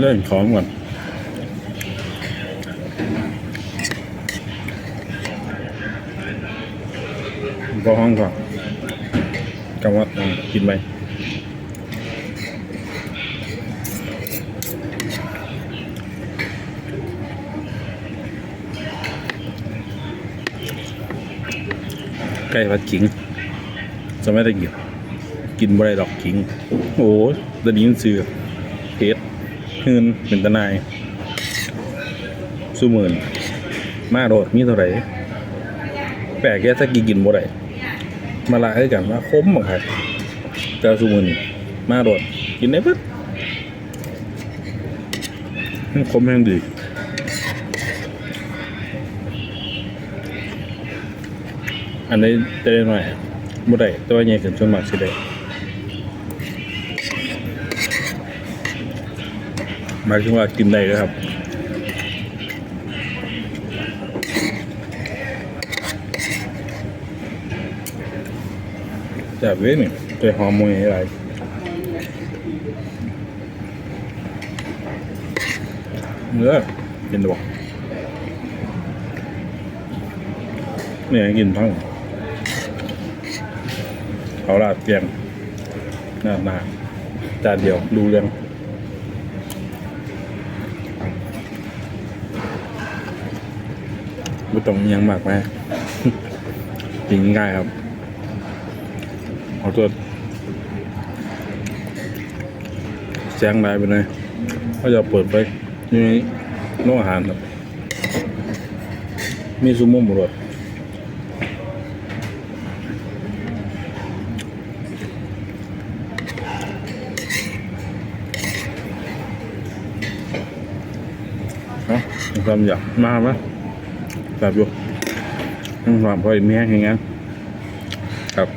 เล่นของก่อนก็ห้องก่อนกำว่ากินไปใกล้วัดขิงจะไม่ได้กิน กินบ่ได้ดอกขิง โอ้ยตอนนี้มันซื้อเพชร ฮืนเป็นตะนายสู้หมื่นมาโดดมีเท่าไหร่แปลกแค่ถ้ากินกินบ่ได้มาลาให้กันว่าคมบ่ครับแต่สู้หมื่นมาโดดกินได้เพิ่นคมแห้งดีอันนี้จะได้หน่อยบ่ได้แตัวาใหญ่ขึ้นส่วนมากสิได้ มายถึงว่ากินได้เลยครับจับเว้ยนี่ใจหอมมวยอะไรเนื้อกินดูเนี่ยกินทั้งเขาลาดเตียงหน้าหนาจานเดียวดูเรื่อง ไม่ต้องยังมากแม่กินง่ายครับเอาตัวแจ้งได้ไปเลยก็จะเปิดไปนี่โรงอาหารครับ มีซูโม่หมดเลยเอ้ามีความอยากมาไหม แบบอยู่ต้องความพอดีแม่อย่างเงี้ยครับ